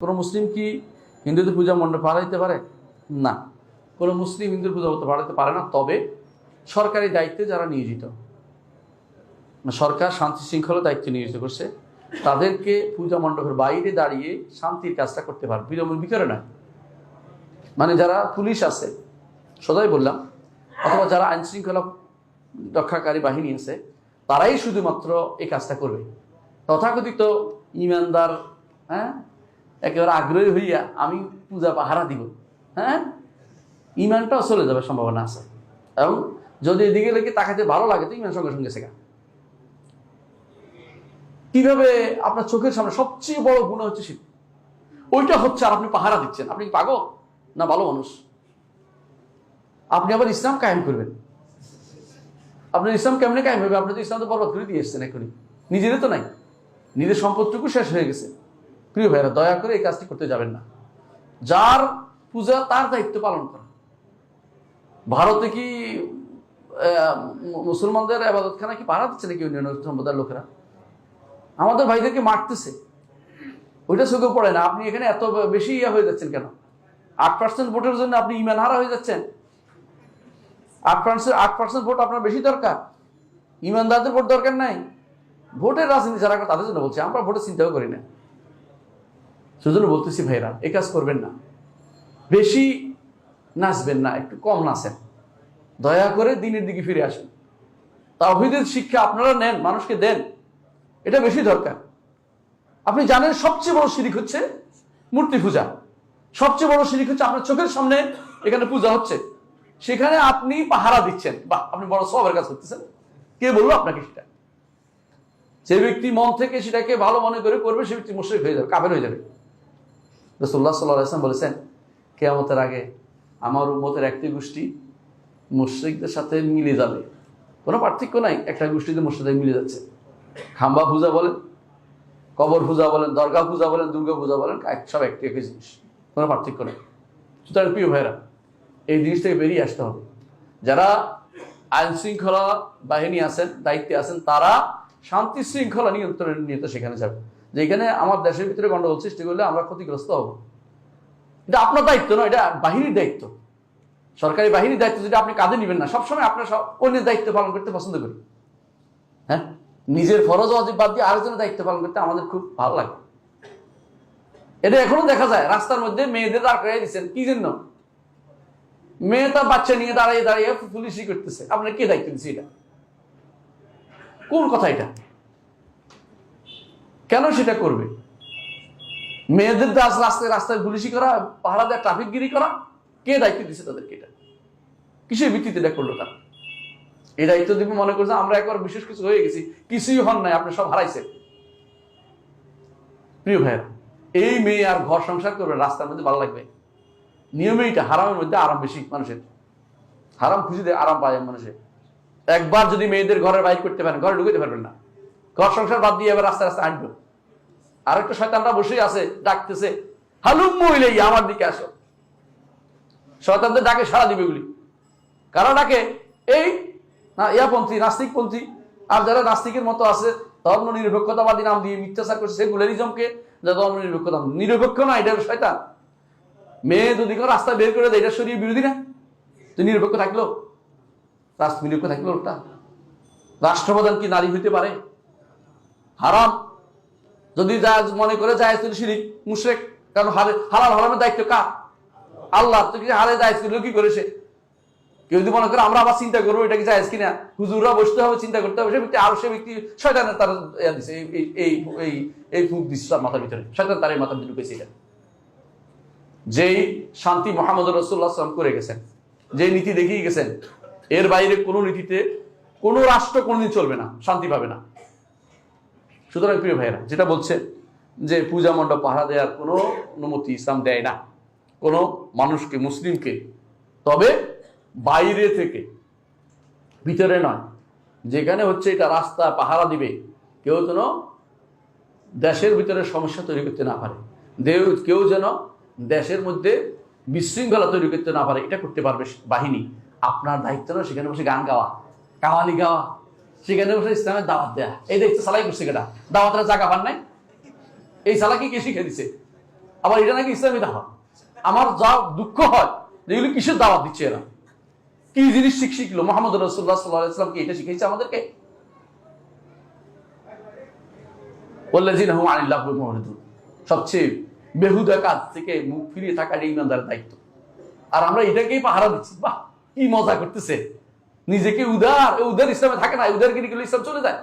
কোনো মুসলিম কি হিন্দুদের পূজা মণ্ডপ ভাড়া দিতে পারে? না। কোনো মুসলিম হিন্দুর পূজা মণ্ডপ ভাড়া দিতে পারে না, তবে সরকারি দায়িত্বে যারা নিয়োজিত মানে সরকার শান্তি শৃঙ্খলা দায়িত্ব নিয়োজিত করছে, তাদেরকে পূজা মণ্ডপের বাইরে দাঁড়িয়ে শান্তির কাজটা করতে পারবে বিরমণ ভিতরে নয়। মানে যারা পুলিশ আছে, সদাই বললাম, অথবা যারা আইন শৃঙ্খলা রক্ষাকারী বাহিনী আছে, তারাই শুধুমাত্র এই কাজটা করবে। তথাকথিত ইমানদার হ্যাঁ একেবারে আগ্রহী হইয়া আমি পূজা পাহারা দিব। হ্যাঁ? ইমানটাও চলে যাবে সম্ভাবনা আছে। এবং যদি এদিকে লেগে তাকাতে ভালো লাগে, তো ইমান সঙ্গে সঙ্গে শেখা। কীভাবে আপনার চোখের সামনে সবচেয়ে বড় গুণ হচ্ছে শিল্প ওইটা হচ্ছে আর আপনি পাহারা দিচ্ছেন। আপনি কি পাগল? না, ভালো মানুষ। আপনি আবার ইসলাম কায়েম করবেন। আপনার ইসলাম কেমনে কায়েম হবে? আপনি তো ইসলাম তো বরবাদ করে দিয়ে এসছেন এখনই নিজেরই তো নাই। নিজের সম্পদটুকু শেষ হয়ে গেছে। প্রিয় ভাইরা, দয়া করে এই কাজটি করতে যাবেন না। যার পূজা, তার দায়িত্ব পালন করা। ভারতে কি মুসলমানদের আবাদতখানা কি পাহারা দিচ্ছে নাকি অন্যান্য সম্প্রদায়ের লোকেরা? আমাদের ভাইদেরকে মারতেছে। ওইটা চোখে পড়ে না। আপনি এখানে এত বেশি ইয়া হয়ে যাচ্ছেন কেন? আট পার্সেন্ট ভোটের জন্য আপনি ইমান হারা হয়ে যাচ্ছেন। আট পার্সেন্ট আট পার্সেন্ট ভোট আপনার বেশি দরকার। ইমানদারদের ভোট দরকার নাই। ভোটের রাজনীতি যারা তাদের জন্য বলছি, আমরা ভোটের চিন্তাও করি না। সেজন্য বলতেছি, ভাইরা, এ কাজ করবেন না। বেশি নাচবেন না, একটু কম নাচেন। দয়া করে দিনের দিকে ফিরে আসুন। তাওহিদের শিক্ষা আপনারা নেন, মানুষকে দেন। এটা বেশি দরকার। আপনি জানেন সবচেয়ে বড় শিরিক হচ্ছে মূর্তি পূজা। সবচেয়ে বড় শিরিক হচ্ছে আপনার চোখের সামনে এখানে পূজা হচ্ছে। সেখানে আপনি পাহারা দিচ্ছেন। বাহ, আপনি বড় সবের কাজ করতেছেন। কে বলল আপনাকে সেটা? যে ব্যক্তি মন থেকে সেটাকে ভালো মনে করে করবে, সে ব্যক্তি মুশ্রিক হয়ে যাবে কাবের হয়ে যাবে। রসুল্লাহ সাল্লাহ ইসলাম বলেছেন, কেয়ামতের আগে আমার উম্মতের একটি গোষ্ঠী মুশ্রিকদের সাথে মিলে যাবে। কোনো পার্থক্য নাই, একটা গোষ্ঠীতে মুশ্রিকদের মিলে যাচ্ছে। খাম্বা পূজা বলেন, কবর পূজা বলেন দরগা পূজা বলেন, দুর্গা পূজা বলেন সব একটি একই জিনিস। কোনো পার্থক্য নেই। সুতরাং প্রিয় ভাইরা এই জিনিস থেকে বেরিয়ে আসতে হবে। যারা আইন শৃঙ্খলা বাহিনী আছেন, দায়িত্বে আছেন, তারা শান্তি শৃঙ্খলা নিয়ন্ত্রণের নিয়ে সেখানে যাবে। যেখানে আমার দেশের ভিতরে গন্ডগোল সৃষ্টি করলে আমরা ক্ষতিগ্রস্ত হব। এটা আপনার দায়িত্ব নয় এটা বাহিনীর দায়িত্ব। সরকারি বাহিনীর দায়িত্ব যেটা আপনি কাঁধে নেবেন না, সবসময় আপনার অন্যের দায়িত্ব পালন করতে পছন্দ করি। হ্যাঁ? নিজের ফরজ অজিব বাদ দিয়ে আরেকজনের দায়িত্ব পালন করতে আমাদের খুব ভালো লাগে। এটা এখনও দেখা যায়, রাস্তার মধ্যে মেয়েদের দাঁড় দিচ্ছেন, কি জন্য? মেয়ে তার বাচ্চা নিয়ে দাঁড়িয়ে দাঁড়িয়ে পুলিশই করতেছে। আপনার কে দায়িত্ব দিচ্ছে এটা? কোন কথা এটা? কেন সেটা করবে? মেয়েদের দাস রাস্তায় রাস্তায় পুলিশি করা, পাহারা দেওয়া ট্রাফিক গিরি করা, কে দায়িত্ব দিচ্ছে তাদেরকে এটা? কিসের ভিত্তিতে এটা করল তারা? এই দায়িত্ব দিবে মনে করছে আমরা একবার বিশেষ কিছু হয়ে গেছি, কিছুই হন নাই, আপনি সব হারাইছেন। প্রিয় ভাইয়েরা, এই মেয়ে আর ঘর সংসার করবে রাস্তার মধ্যে ভালো লাগবে। নিয়মে এটা, হারামের মধ্যে আরাম বেশি মানুষের। হারাম খুশিতে আরাম পায় মানুষের। একবার যদি মেয়েদের ঘরের বাইর করতে পারেন, ঘরে ঢুকতে পারবেন না। ঘর সংসার বাদ দিয়ে এবার রাস্তা রাস্তা আর আরেকটা শয়তানরা বসেই আছে, ডাকতেছে, হালুম মহিলে আমার দিকে আসো। শয়তানদের ডাকে সারা দিবে গুলি। কারা ডাকে? এই না, ইয়াপন্থী, নাস্তিকপন্থী। আর যারা নাস্তিকের মতো আছে, ধর্ম নিরপেক্ষতাবাদী নাম দিয়ে মিথ্যাচার করছে সেগুলারিজমকে যে ধর্ম নিরপেক্ষতা, নিরপেক্ষ না এটা শয়তান। মেয়ে যদি কোনো রাস্তা বের করে দেয়, এটা শরীর বিরোধী না? তুই নিরপেক্ষ থাকল রাষ্ট্র নিরপেক্ষ থাকল ওটা রাষ্ট্রপ্রধান কি নারী হইতে পারে? হারাম। যদি যা মনে করে যায় তুই শিরিক, মুশরেক, কারণ হালাল হারামের দায়িত্ব কার? আল্লাহ তুই কি হারে যায় ছিল কি করেছে কেউ যদি মনে করে আমরা আবার চিন্তা করব এটা কি যায় কিনা, হুজুররা বসতে হবে, চিন্তা করতে হবে, সে ব্যক্তি আর সে ব্যক্তি শয়তানের তার দিছে, এই এই এই ফুক দিচ্ছে তার মাথার ভিতরে। শয়তান তার এই মাথার ভিতরে ঢুকেছে যেই শান্তি মোহাম্মদ রসুল্লাহ সাল্লাম করে গেছেন যে নীতি দেখিয়ে গেছেন, এর বাইরে কোনো নীতিতে কোনো রাষ্ট্র কোনোদিন চলবে না, শান্তি পাবে না। সুতরাং প্রিয় ভাইয়েরা, যেটা বলছে যে পূজা মণ্ডপ পাহারা দেওয়ার কোনো অনুমতি ইসলাম দেয় না। কোনো মানুষকে, মুসলিমকে। তবে বাইরে থেকে, ভিতরে নয়, যেখানে হচ্ছে এটা রাস্তা পাহারা দিবে, কেউ যেন দেশের ভিতরে সমস্যা তৈরি করতে না পারে। দেও কেউ যেন দেশের মধ্যে বিশৃঙ্খলা তৈরি করতে না পারে, এটা করতে পারবে বাহিনী। আপনার দায়িত্ব না সেখানে বসে গান গাওয়া, কাওয়ালি গাওয়া সেখানে বসে ইসলামের দাওয়াত দেয়া। এই দেখতে সালাই করছে কেটা দাওয়াতের জায়গা পান নাই? এই সালাকি কে শিখে দিছে? আবার এটা নাকি ইসলামী দাওয়াত। আমার যা দুঃখ হয় যে এগুলো কিসের দাওয়াত দিচ্ছে এরা? কি জিনিস শিখ শিখলো? মোহাম্মদ রসুল্লাহ সাল্লাহ ইসলামকে এটা শিখেছে আমাদেরকে? সবচেয়ে বেহুদা কাজ থেকে মুখ ফিরিয়ে থাকা এটা ইমানদারের দায়িত্ব। আর আমরা এটাকেই পাহারা দিচ্ছি। বাহ, কি মজা করতেছে। নিজেকে উদার এ উদার ইসলামে থাকে না উদারগিরি করলে ইসলাম চলে যায়